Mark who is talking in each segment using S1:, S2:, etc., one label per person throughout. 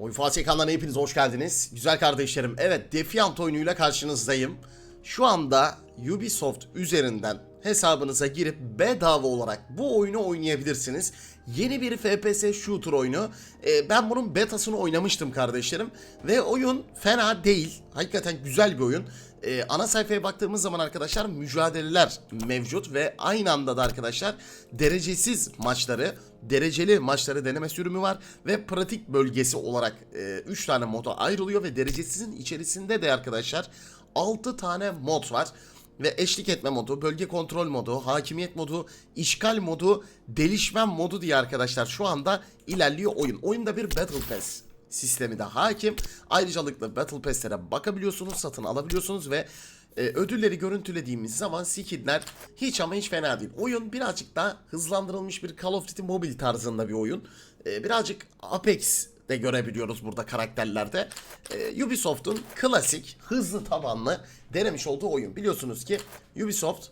S1: Oyun Fatih kanalına hepiniz hoş geldiniz. Güzel kardeşlerim. Evet Defiant oyunuyla karşınızdayım. Şu anda Ubisoft üzerinden hesabınıza girip bedava olarak bu oyunu oynayabilirsiniz. Yeni bir FPS shooter oyunu. Ee, ben bunun betasını oynamıştım kardeşlerim. Ve oyun fena değil. Hakikaten güzel bir oyun. Ee, ana sayfaya baktığımız zaman arkadaşlar mücadeleler mevcut ve aynı anda da arkadaşlar derecesiz maçları, dereceli maçları deneme sürümü var ve pratik bölgesi olarak 3 tane moda ayrılıyor ve derecesizin içerisinde de arkadaşlar 6 tane mod var. Ve eşlik etme modu, bölge kontrol modu, hakimiyet modu, işgal modu, delişmen modu diye arkadaşlar şu anda ilerliyor oyun. Oyunda bir Battle Pass sistemi de hakim. Ayrıcalıklı Battle Pass'lere bakabiliyorsunuz, satın alabiliyorsunuz ve e, ödülleri görüntülediğimiz zaman skinler hiç ama hiç fena değil. Oyun birazcık daha hızlandırılmış bir Call of Duty Mobile tarzında bir oyun. E, birazcık Apex de görebiliyoruz burada karakterlerde. E, Ubisoft'un klasik, hızlı tabanlı denemiş olduğu oyun. Biliyorsunuz ki Ubisoft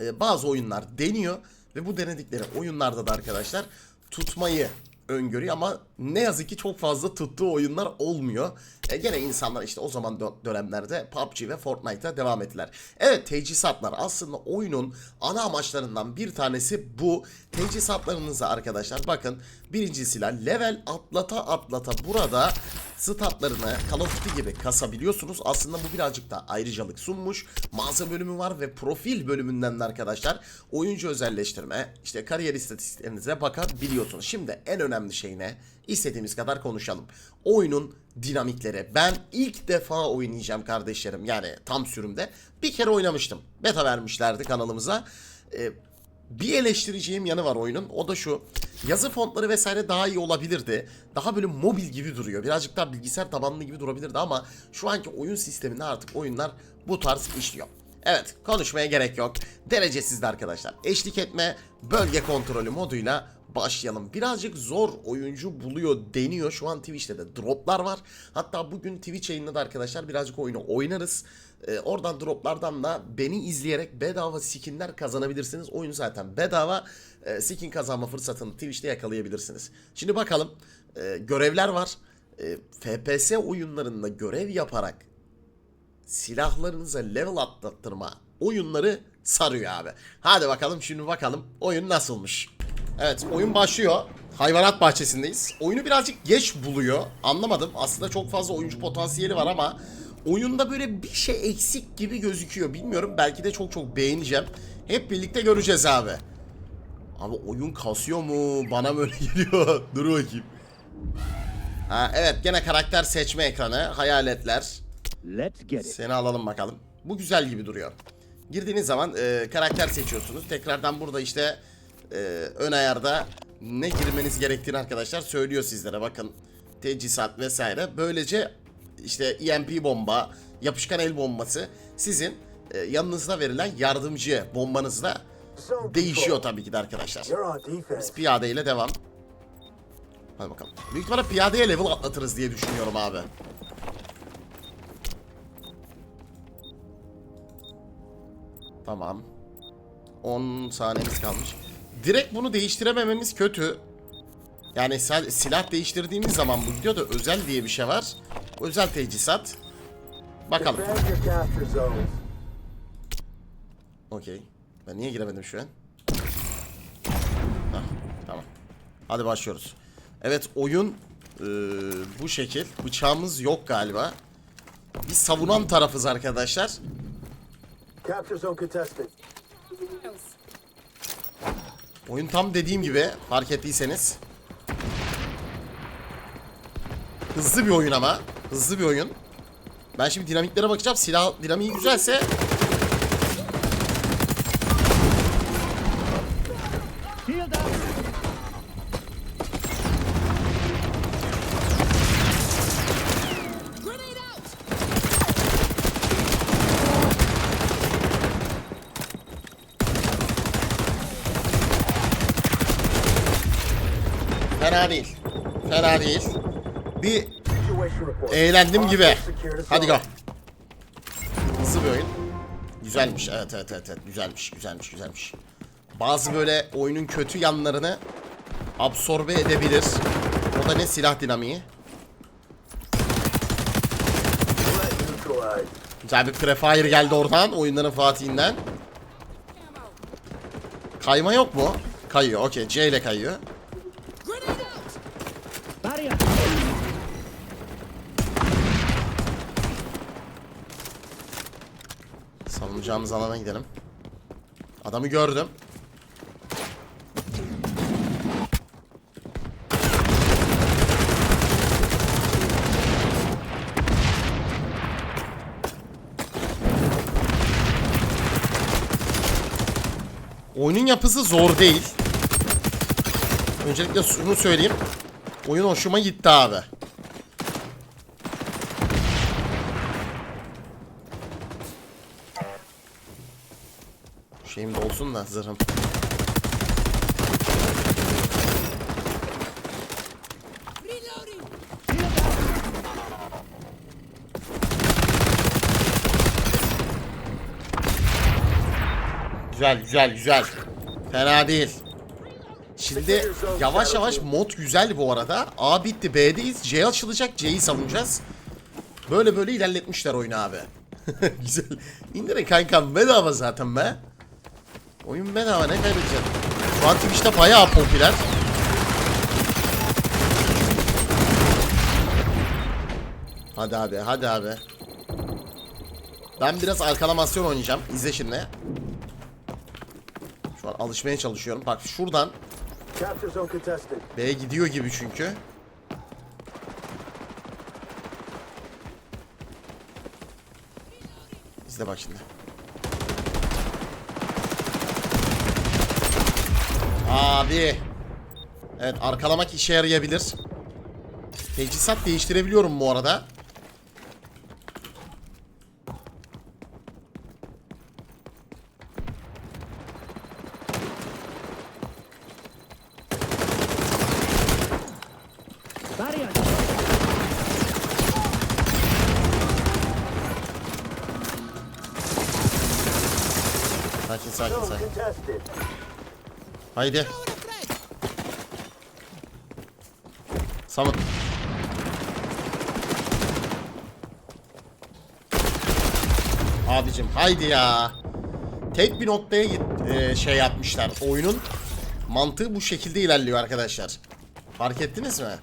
S1: e, bazı oyunlar deniyor ve bu denedikleri oyunlarda da arkadaşlar tutmayı öngörüyor ama ne yazık ki çok fazla tuttuğu oyunlar olmuyor. E, gene insanlar işte o zaman dö- dönemlerde PUBG ve Fortnite'a devam ettiler. Evet teçhizatlar aslında oyunun ana amaçlarından bir tanesi bu. Teçhizatlarınıza arkadaşlar bakın birinci silah level atlata atlata burada statlarını Call of Duty gibi kasabiliyorsunuz. Aslında bu birazcık da ayrıcalık sunmuş. Mağaza bölümü var ve profil bölümünden de arkadaşlar oyuncu özelleştirme, işte kariyer istatistiklerinize bakabiliyorsunuz. Şimdi en önemli şey ne? İstediğimiz kadar konuşalım. Oyunun dinamikleri. Ben ilk defa oynayacağım kardeşlerim. Yani tam sürümde. Bir kere oynamıştım. Beta vermişlerdi kanalımıza. Ee, bir eleştireceğim yanı var oyunun. O da şu. Yazı fontları vesaire daha iyi olabilirdi. Daha böyle mobil gibi duruyor. Birazcık daha bilgisayar tabanlı gibi durabilirdi ama şu anki oyun sisteminde artık oyunlar bu tarz işliyor. Evet konuşmaya gerek yok. Derecesizdi arkadaşlar. Eşlik etme bölge kontrolü moduyla başlayalım. Birazcık zor oyuncu buluyor deniyor. Şu an Twitch'te de droplar var. Hatta bugün Twitch yayında da arkadaşlar birazcık oyunu oynarız. Ee, oradan droplardan da beni izleyerek bedava skinler kazanabilirsiniz. Oyun zaten bedava. Ee, skin kazanma fırsatını Twitch'te yakalayabilirsiniz. Şimdi bakalım. Ee, görevler var. Ee, FPS oyunlarında görev yaparak silahlarınıza level atlattırma oyunları sarıyor abi. Hadi bakalım şimdi bakalım oyun nasılmış. Evet oyun başlıyor. Hayvanat bahçesindeyiz. Oyunu birazcık geç buluyor. Anlamadım. Aslında çok fazla oyuncu potansiyeli var ama oyunda böyle bir şey eksik gibi gözüküyor. Bilmiyorum. Belki de çok çok beğeneceğim. Hep birlikte göreceğiz abi. Abi oyun kasıyor mu? Bana mı öyle geliyor? Dur bakayım. Ha, evet gene karakter seçme ekranı. Hayaletler.
S2: Let's get it.
S1: Seni alalım bakalım. Bu güzel gibi duruyor. Girdiğiniz zaman e, karakter seçiyorsunuz. Tekrardan burada işte e, ön ayarda ne girmeniz gerektiğini arkadaşlar söylüyor sizlere. Bakın teçhizat vesaire. Böylece işte EMP bomba, yapışkan el bombası sizin e, yanınızda verilen yardımcı bombanızla değişiyor tabii ki de arkadaşlar. Biz piyade ile devam. Hadi bakalım. Büyük ihtimalle piyadeye level atlatırız diye düşünüyorum abi. Tamam. 10 saniyemiz kalmış. Direkt bunu değiştiremememiz kötü. Yani silah değiştirdiğimiz zaman bu videoda özel diye bir şey var. Özel teçhizat. Bakalım. Okey. Ben niye giremedim şu an? Hah, tamam. Hadi başlıyoruz. Evet oyun eee, bu şekil. Bıçağımız yok galiba. Biz savunan tarafız arkadaşlar.
S3: Capture zone contested.
S1: Oyun tam dediğim gibi fark ettiyseniz. Hızlı bir oyun ama. Hızlı bir oyun. Ben şimdi dinamiklere bakacağım. Silah dinamiği güzelse Fena değil. Fena değil. Bir eğlendim gibi. Hadi go. Hızlı bir oyun. Güzelmiş. Evet, evet evet evet. Güzelmiş. Güzelmiş. Güzelmiş. Bazı böyle oyunun kötü yanlarını absorbe edebilir. O da ne silah dinamiği. Güzel bir prefire geldi oradan. Oyunların Fatih'inden. Kayma yok mu? Kayıyor. Okey. C ile kayıyor. Savunacağımız alana gidelim. Adamı gördüm. Oyunun yapısı zor değil. Öncelikle şunu söyleyeyim. Oyun hoşuma gitti abi. Şeyim de olsun da zırhım. Güzel güzel güzel. Fena değil. Şimdi yavaş yavaş mod güzel bu arada. A bitti B'deyiz. C açılacak. C'yi savunacağız. Böyle böyle ilerletmişler oyunu abi. güzel. İndirin kankam bedava zaten be. Oyun bedava ne kaybedeceğim? Şu an Twitch'te bayağı popüler. Hadi abi hadi abi. Ben biraz arkalamasyon oynayacağım. İzle şimdi. Şu an alışmaya çalışıyorum. Bak şuradan. B'ye gidiyor gibi çünkü. İzle bak şimdi. Abi. Evet arkalamak işe yarayabilir. Teçhizat değiştirebiliyorum bu arada. Sakin sakin sakin. Haydi. Samet. Abicim haydi ya. Tek bir noktaya git e, şey yapmışlar. Oyunun mantığı bu şekilde ilerliyor arkadaşlar. Fark ettiniz mi?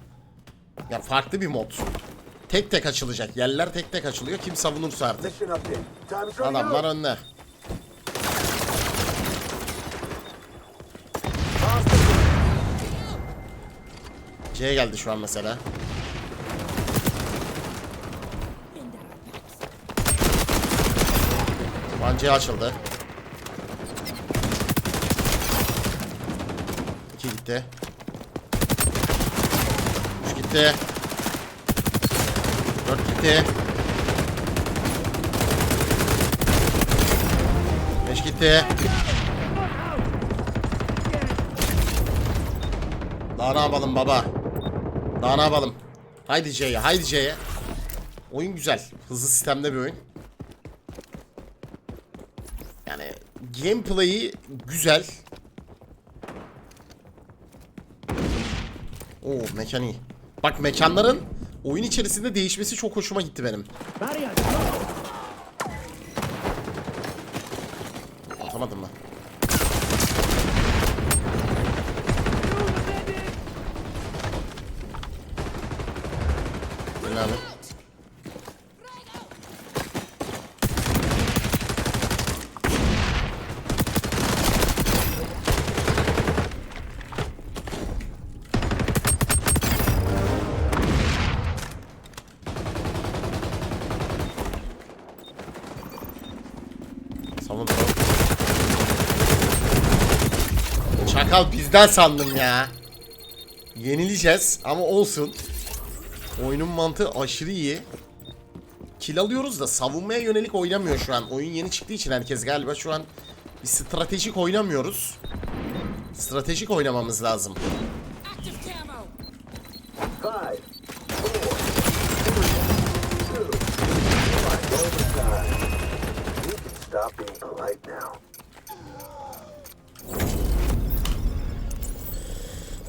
S1: Ya farklı bir mod. Tek tek açılacak. Yerler tek tek açılıyor. Kim savunursa artık. Adamlar
S3: out.
S1: Önde. C geldi şu an mesela. Şu an C açıldı. İki gitti. Üç gitti. Dört gitti. Beş gitti. Daha ne yapalım baba? Daha ne yapalım? Haydi C'ye, haydi C'ye. Oyun güzel. Hızlı sistemde bir oyun. Yani gameplay'i güzel. Oo mekan iyi. Bak mekanların oyun içerisinde değişmesi çok hoşuma gitti benim. Atamadım mı? Savun savun. Çakal bizden sandım ya. Yenileceğiz ama olsun. Oyunun mantığı aşırı iyi. Kill alıyoruz da savunmaya yönelik oynamıyor şu an. Oyun yeni çıktığı için herkes galiba şu an bir stratejik oynamıyoruz. Stratejik oynamamız lazım.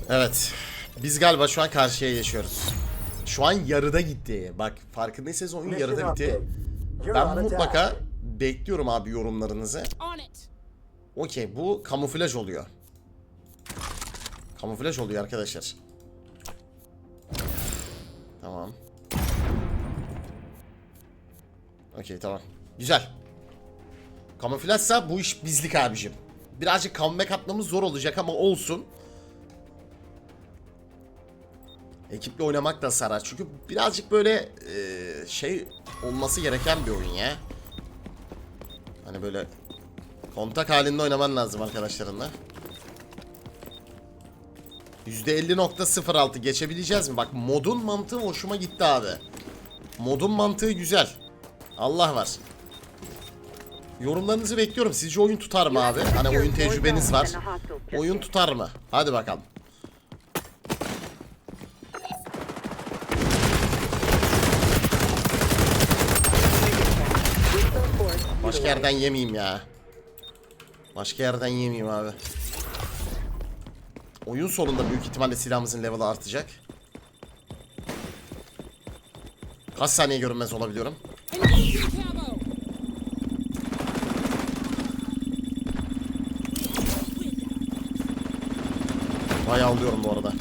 S1: Evet. Biz galiba şu an karşıya geçiyoruz. Şu an yarıda gitti. Bak farkındaysanız oyun
S3: Mission
S1: yarıda bitti. Ben mutlaka bekliyorum abi yorumlarınızı. Okey bu kamuflaj oluyor. Kamuflaj oluyor arkadaşlar. Tamam. Okey tamam. Güzel. Kamuflajsa bu iş bizlik abicim. Birazcık comeback atmamız zor olacak ama olsun. Ekiple oynamak da sarar. Çünkü birazcık böyle e, şey olması gereken bir oyun ya. Hani böyle kontak halinde oynaman lazım arkadaşlarınla. %50.06 geçebileceğiz mi? Bak modun mantığı hoşuma gitti abi. Modun mantığı güzel. Allah var. Yorumlarınızı bekliyorum. Sizce oyun tutar mı abi? Hani oyun tecrübeniz var. Oyun tutar mı? Hadi bakalım. Başka yerden yemeyeyim ya. Başka yerden yemeyeyim abi. Oyun sonunda büyük ihtimalle silahımızın level'ı artacak. Kaç saniye görünmez olabiliyorum? Bayağı alıyorum bu arada.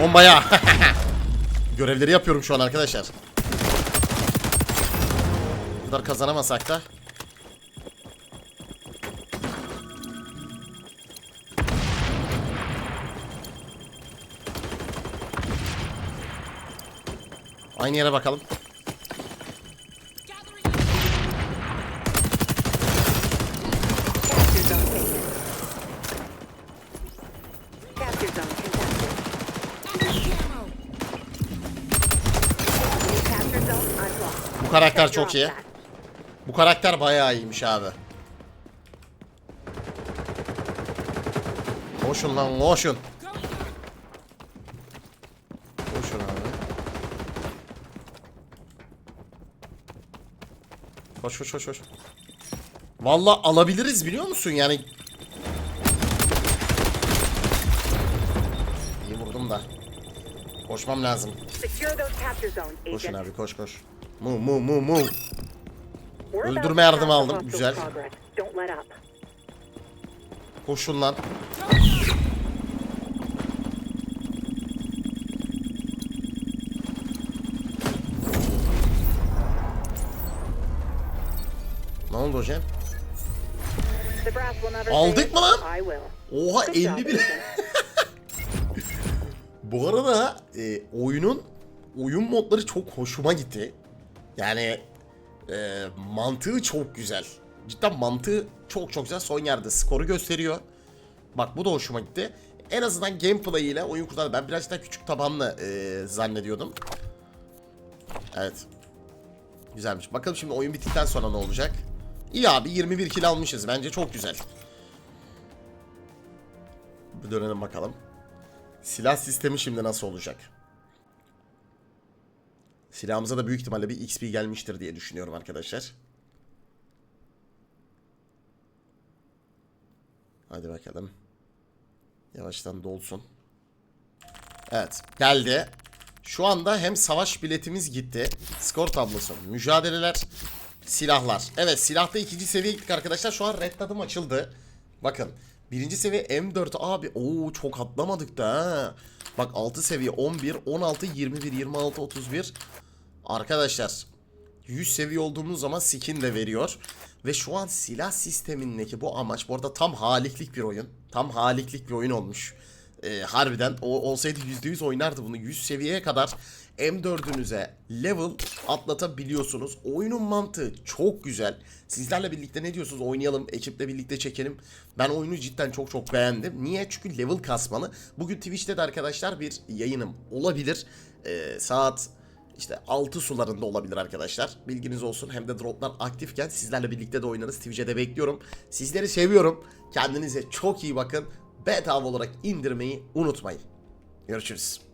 S1: Bombaya. Görevleri yapıyorum şu an arkadaşlar. Kadar kazanamasak da. Aynı yere bakalım. Bu karakter çok iyi. Bu karakter bayağı iyiymiş abi. Koşun lan koşun. Koşun abi. Koş koş koş koş. Valla alabiliriz biliyor musun yani. İyi vurdum da. Koşmam lazım. Koşun abi koş koş. Mu mu mu mu. Öldürme yardımı aldım, güzel. Koşun lan. Ne oldu hocam? Aldık mı lan? Oha
S4: Good job,
S1: 51.
S4: agent.
S1: Bu arada e, oyunun oyun modları çok hoşuma gitti. Yani e, mantığı çok güzel. Cidden mantığı çok çok güzel. Son yerde skoru gösteriyor. Bak bu da hoşuma gitti. En azından gameplay ile oyun kurtardı. Ben birazcık daha küçük tabanlı e, zannediyordum. Evet. Güzelmiş. Bakalım şimdi oyun bittikten sonra ne olacak? İyi abi 21 kill almışız. Bence çok güzel. Bir dönelim bakalım. Silah sistemi şimdi nasıl olacak? Silahımıza da büyük ihtimalle bir XP gelmiştir diye düşünüyorum arkadaşlar. Hadi bakalım. Yavaştan dolsun. Evet geldi. Şu anda hem savaş biletimiz gitti. Skor tablosu. Mücadeleler. Silahlar. Evet silahta ikinci seviye gittik arkadaşlar. Şu an red tadım açıldı. Bakın. Birinci seviye M4 abi. Oo çok atlamadık da ha. Bak 6 seviye 11, 16, 21, 26, 31. Arkadaşlar 100 seviye olduğumuz zaman skin de veriyor. Ve şu an silah sistemindeki bu amaç bu arada tam haliklik bir oyun. Tam haliklik bir oyun olmuş. Ee, harbiden o olsaydı %100 oynardı bunu. 100 seviyeye kadar M4'ünüze level atlatabiliyorsunuz. Oyunun mantığı çok güzel. Sizlerle birlikte ne diyorsunuz? Oynayalım, ekiple birlikte çekelim. Ben oyunu cidden çok çok beğendim. Niye? Çünkü level kasmalı. Bugün Twitch'te de arkadaşlar bir yayınım olabilir. Ee, saat işte 6 sularında olabilir arkadaşlar. Bilginiz olsun. Hem de droplar aktifken sizlerle birlikte de oynarız. Twitch'e de bekliyorum. Sizleri seviyorum. Kendinize çok iyi bakın. Bedava olarak indirmeyi unutmayın. Görüşürüz.